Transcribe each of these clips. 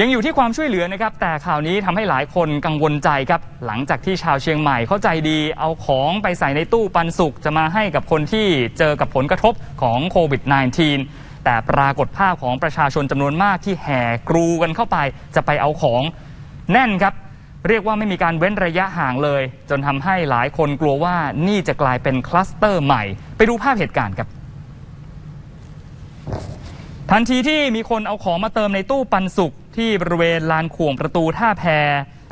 ยังอยู่ที่ความช่วยเหลือนะครับ แต่ข่าวนี้ทำให้หลายคนกังวลใจครับ หลังจากที่ชาวเชียงใหม่เข้าใจดี เอาของไปใส่ในตู้ปันสุกจะมาให้กับคนที่เจอกับผลกระทบของโควิด -19 แต่ปรากฏภาพของประชาชนจำนวนมากที่แห่กรูกันเข้าไปจะไปเอาของแน่นครับ เรียกว่าไม่มีการเว้นระยะห่างเลย จนทำให้หลายคนกลัวว่านี่จะกลายเป็นคลัสเตอร์ใหม่ ไปดูภาพเหตุการณ์ครับทันทีที่มีคนเอาของมาเติมในตู้ปันสุก ที่บริเวณลานข่วงประตูท่าแพ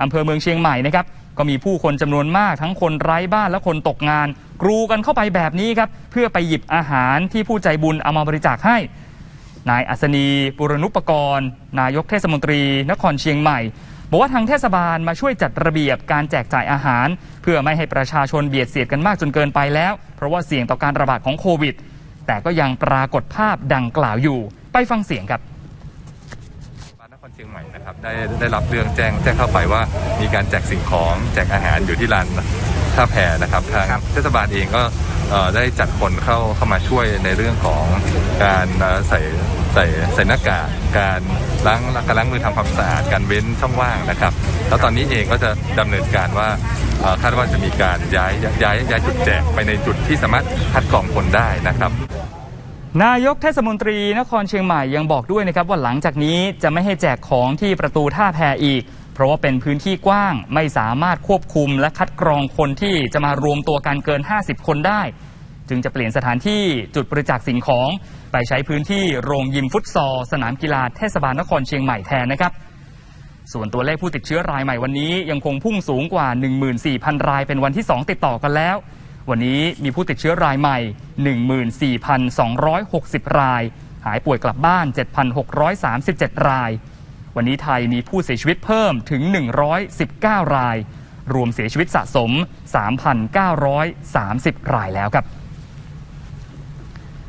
อำเภอเมืองเชียงใหม่นะครับก็มีผู้คนจำนวนมากทั้งคนไร้บ้านและคนตกงาน กรูกันเข้าไปแบบนี้ครับเพื่อไปหยิบอาหารที่ผู้ใจบุญเอามาบริจาคให้ นายอัศนีปุรณุปกรณ์ นายกเทศมนตรี นครเชียงใหม่ บอกว่าทางเทศบาลมาช่วยจัดระเบียบการแจกจ่ายอาหาร เพื่อไม่ให้ประชาชนเบียดเสียดกันมากจนเกินไปแล้ว เพราะว่าเสี่ยงต่อการระบาดของโควิด แต่ก็ยังปรากฏภาพดังกล่าวอยู่ ไปฟังเสียงครับบ้าน ชียงใหม่นะครับได้ได้รับเรื่องแจ้งแจ้งเข้าไปว่า มีการแจกสิ่งของแจกอาหารอยู่ที่ลานท่าแพนะครับทางเทศบาลเองก็เอ่อได้จัดคนเข้าเข้ามาช่วยในเรื่องของการเอ่อใส่ใส่ใส่หน้ากากการล้างการล้างมือทำความสะอาดการเว้นช่องว่างนะครับ แล้วตอนนี้เองก็จะดำเนินการว่าเอ่อคาดว่าจะมีการย้ายย้ายย้ายจุดแจกไปในจุดที่สามารถคัดกรองคนได้นะครับ นายกเทศมนตรีนครเชียงใหม่ยังบอกด้วยนะครับว่าหลังจากนี้จะไม่ให้แจกของที่ประตูท่าแพอีก เพราะว่าเป็นพื้นที่กว้างไม่สามารถควบคุมและคัดกรองคนที่จะมารวมตัวกันเกิน 50 คนได้ จึงจะเปลี่ยนสถานที่จุดบริจาคสิ่งของ ไปใช้พื้นที่โรงยิมฟุตซอลสนามกีฬาเทศบาลนครเชียงใหม่แทนนะครับ ส่วนตัวเลขผู้ติดเชื้อรายใหม่วันนี้ยังคงพุ่งสูงกว่า 14,000 รายเป็นวันที่ 2 ติดต่อกันแล้ว วันนี้มีผู้ติดเชื้อรายใหม่ 14,260 ราย หายป่วยกลับบ้าน 7,637 ราย วันนี้ไทยมีผู้เสียชีวิตเพิ่มถึง 119 ราย รวมเสียชีวิตสะสม 3,930 รายแล้วครับ